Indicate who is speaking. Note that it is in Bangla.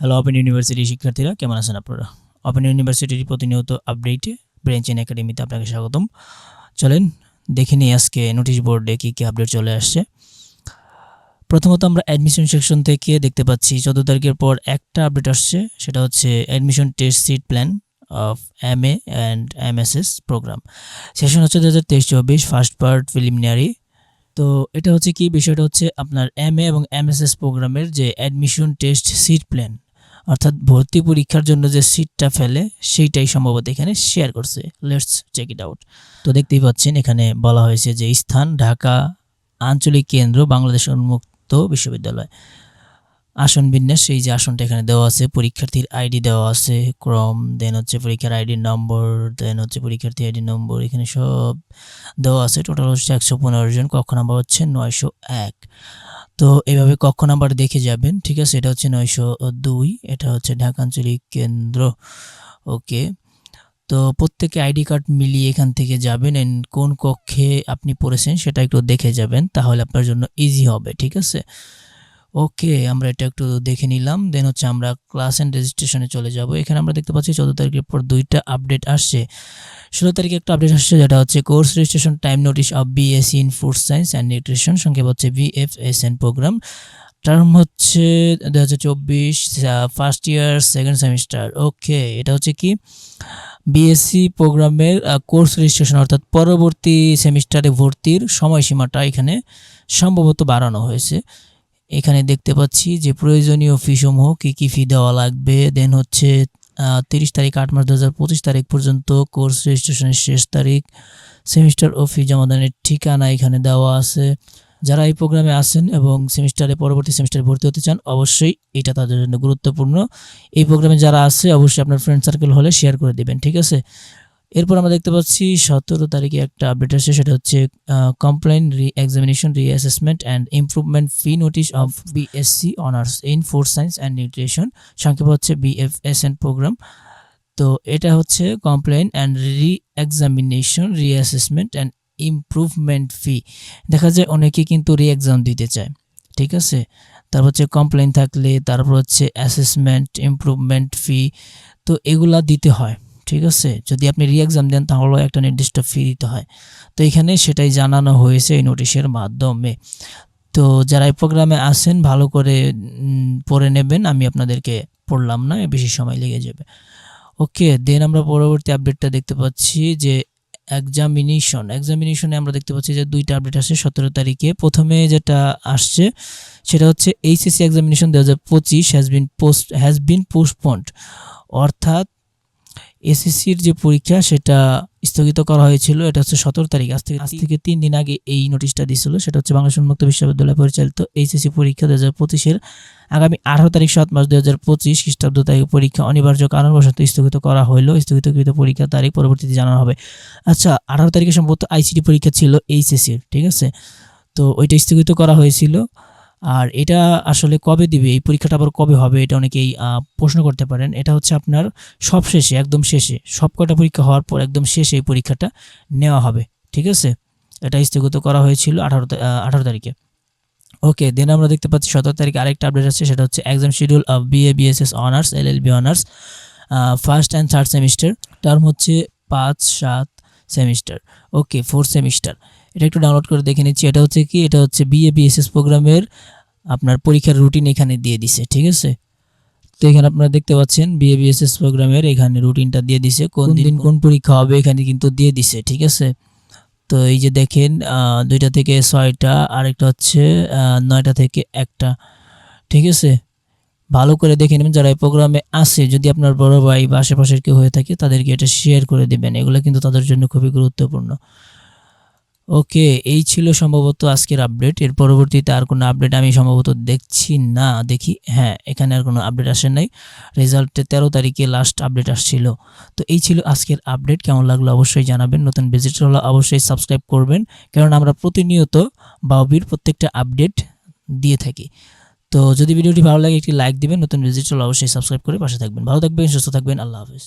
Speaker 1: হ্যালো ওপেন ইউনিভার্সিটি শিক্ষার্থীরা, কেমন আছেন আপনারা? ওপেন ইউনিভার্সিটির প্রতিনিয়ত আপডেটে ব্রেঞ্চ ব্রেঞ্চেন একাডেমিতে আপনাকে স্বাগতম। চলেন দেখে নিই আজকে নোটিশ বোর্ডে কী কী আপডেট চলে আসছে। প্রথমত আমরা অ্যাডমিশন সেকশন থেকে দেখতে পাচ্ছি, চোদ্দ তারিখের পর একটা আপডেট আসছে, সেটা হচ্ছে admission test seat plan of M A and M S S program session হচ্ছে দু হাজার তেইশ চব্বিশ ফার্স্ট পার্ট প্রিলিমিনারি তো এটা হচ্ছে কি? বিষয়টা হচ্ছে আপনার এম এ এবং এমএসএস প্রোগ্রামের যে অ্যাডমিশন টেস্ট সিট প্ল্যান অর্থাৎ ভর্তি পরীক্ষার জন্য যে সিটটা ফেলে, সেইটাই সম্ভবত এখানে শেয়ার করছে। লেটস চেক ইট আউট তো দেখতেই পাচ্ছেন, এখানে বলা হয়েছে যে স্থান ঢাকা আঞ্চলিক কেন্দ্র, বাংলাদেশ উন্মুক্ত বিশ্ববিদ্যালয়। আসন বিন্যাস, এই যে আসনটা এখানে দেওয়া আছে, পরীক্ষার্থীর আইডি দেওয়া আছে, ক্রম দেন হচ্ছে পরীক্ষার আইডি নম্বর দেন হচ্ছে পরীক্ষার্থী আইডি নম্বর এখানে সব দেওয়া আছে। টোটাল হচ্ছে একশো পনেরো জন, কক্ষ নাম্বার হচ্ছে নয়শো এক। তো এভাবে কক্ষ নাম্বার দেখে যাবেন, ঠিক আছে? এটা হচ্ছে নয়শো দুই, এটা হচ্ছে ঢাকাঞ্চলিক কেন্দ্র। ওকে, তো প্রত্যেকে আইডি কার্ড মিলিয়ে এখান থেকে যাবেন অ্যান্ড কোন কক্ষে আপনি পড়েছেন সেটা একটু দেখে যাবেন, তাহলে আপনার জন্য ইজি হবে, ঠিক আছে? ওকে আমরা এটা একটু দেখে নিলাম। দেন হচ্ছে আমরা ক্লাস অ্যান্ড রেজিস্ট্রেশনে চলে যাব। এখানে আমরা দেখতে পাচ্ছি চোদ্দ তারিখের পর দুইটা আপডেট আসছে। ষোলো তারিখে একটা আপডেট আসছে, যেটা হচ্ছে course registration time notice of BSc in food science and nutrition সংক্ষেপ হচ্ছে বিএফএসএন প্রোগ্রাম টার্ম হচ্ছে দু হাজার চব্বিশ first year second semester okay এটা হচ্ছে কি? বিএসসি প্রোগ্রামের কোর্স রেজিস্ট্রেশন অর্থাৎ পরবর্তী সেমিস্টারে ভর্তির সময়সীমাটা এখানে সম্ভবত বাড়ানো হয়েছে। এখানে দেখতে পাচ্ছি যে প্রয়োজনীয় ফিসমূহ কী কী ফি দেওয়া লাগবে। দেন হচ্ছে তিরিশ তারিখ, আট মার্চ দু হাজার পঁচিশ তারিখ পর্যন্ত কোর্স রেজিস্ট্রেশনের শেষ তারিখ। সেমিস্টার ও ফি জমাদানের ঠিকানা এখানে দেওয়া আছে। যারা এই প্রোগ্রামে আসেন এবং সেমিস্টারে পরবর্তী সেমিস্টারে ভর্তি হতে চান, অবশ্যই এটা তাদের জন্য গুরুত্বপূর্ণ। এই প্রোগ্রামে যারা আছে, অবশ্যই আপনার ফ্রেন্ড সার্কেল হলে শেয়ার করে দেবেন, ঠিক আছে? এরপর আমরা দেখতে পাচ্ছি সতেরো তারিখে একটা আপডেট আসছে, সেটা হচ্ছে complain re examination re assessment and improvement fee notice of BSc honours in food science and nutrition সংক্ষেপ হচ্ছে বিএফএসএন প্রোগ্রাম তো এটা হচ্ছে complain and re examination re assessment and improvement fee দেখা যায় অনেকে কিন্তু রি এক্সাম দিতে চায়, ঠিক আছে? তারপর হচ্ছে কমপ্লেন থাকলে, তারপর হচ্ছে অ্যাসেসমেন্ট ইমপ্রুভমেন্ট ফি তো এগুলা দিতে হয়। ঠিক আছে? যদি আপনি রি এক্সাম দেন, তাহলেও একটা নির্দিষ্ট ফি দিতে হয়। তো এখানে সেটাই জানানো হয়েছে এই নোটিশের মাধ্যমে। তো যারা এই প্রোগ্রামে আসেন ভালো করে পড়ে নেবেন। আমি আপনাদেরকে পড়লাম না বেশি সময় লেগে যাবে। ওকে, দেন আমরা পরবর্তী আপডেটটা দেখতে পাচ্ছি যে এক্সামিনেশন এক্সামিনেশনে আমরা দেখতে পাচ্ছি যে দুইটা আপডেট আসছে সতেরো তারিখে। প্রথমে যেটা আসছে, সেটা হচ্ছে এইচএসসি এক্সামিনেশন দু হাজার পঁচিশ has been post has been postponed অর্থাৎ এসএসসির যে পরীক্ষা সেটা স্থগিত করা হয়েছিল। এটা হচ্ছে সতেরো তারিখ। আজ থেকে আজ থেকে তিন দিন আগে এই নোটিশটা দিয়েছিল সেটা হচ্ছে বাংলাদেশ উন্মুক্ত বিশ্ববিদ্যালয় পরিচালিত এইচএসসি পরীক্ষা দু হাজার পঁচিশের আগামী আঠারো তারিখ সাত মার্চ দু হাজার পঁচিশ খ্রিস্টাব্দ তারিখ পরীক্ষা অনিবার্য কারণবশত স্থগিত করা হলো স্থগিতকৃত পরীক্ষা তারিখ পরবর্তীতে জানানো হবে। আচ্ছা আঠারো তারিখে সম্ভবত আইসিটি পরীক্ষা ছিল এইচএসসির ঠিক আছে? তো ওইটা স্থগিত করা হয়েছিল। আর এটা আসলে কবে দিবে, এই পরীক্ষাটা আবার কবে হবে, এটা অনেকেই প্রশ্ন করতে পারেন। এটা হচ্ছে আপনার সব শেষে, একদম শেষে, সব কটা পরীক্ষা হওয়ার পর একদম শেষে এই পরীক্ষাটা নেওয়া হবে, ঠিক আছে? এটা স্থগিত করা হয়েছিল আঠারো আঠারো তারিখে। ওকে, দেন আমরা দেখতে পাচ্ছি সতেরো তারিখে আরেকটা আপডেট আছে, সেটা হচ্ছে exam schedule of BA BSS honours L L B honours first and third semester term হচ্ছে পাঁচ সাত সেমিস্টার। ওকে ফোর্থ সেমিস্টার এটা একটু ডাউনলোড করে দেখে নিচ্ছি। এটা হচ্ছে কি? এটা হচ্ছে বিএ বিএসএস প্রোগ্রামের আপনার পরীক্ষার রুটিন এখানে দিয়ে দিছে ঠিক আছে? তো এখানে আপনারা দেখতে পাচ্ছেন বিএ বিএসএস প্রোগ্রামের এখানে রুটিনটা দিয়ে দিছে কোন দিন কোন পরীক্ষা হবে এখানে কিন্তু দিয়ে দিছে ঠিক আছে? তো এই যে দেখেন দুইটা থেকে ছয়টা আরেকটা হচ্ছে নয়টা থেকে একটা ঠিক আছে? ভালো করে দেখে নেবেন যারা এই প্রোগ্রামে আসে যদি আপনার বড় ভাই বা আশেপাশের কেউ হয়ে থাকে, তাদেরকে এটা শেয়ার করে দেবেন। এগুলো কিন্তু তাদের জন্য খুবই গুরুত্বপূর্ণ। ওকে, এই ছিল সম্ভবত আজকের আপডেট এর পরবর্তীতে আর কোনো আপডেট আমি সম্ভবত দেখছি না। দেখি হ্যাঁ এখানে আর কোনো আপডেট আসে নাই। রেজাল্টে তেরো তারিখে লাস্ট আপডেট আসছিল। তো এই ছিল আজকের আপডেট কেমন লাগল অবশ্যই জানাবেন। নতুন ভিজিটর হলে অবশ্যই সাবস্ক্রাইব করবেন। কারণ আমরা প্রতিনিয়ত বাউবির প্রত্যেকটা আপডেট দিয়ে থাকি। তো যদি ভিডিওটি ভালো লাগে, একটি লাইক দিবেন। নতুন ডিজিটাল অবশ্যই সাবস্ক্রাইব করে পাশে থাকবেন। ভালো থাকবেন, সুস্থ থাকবেন। আল্লাহ হাফিজ।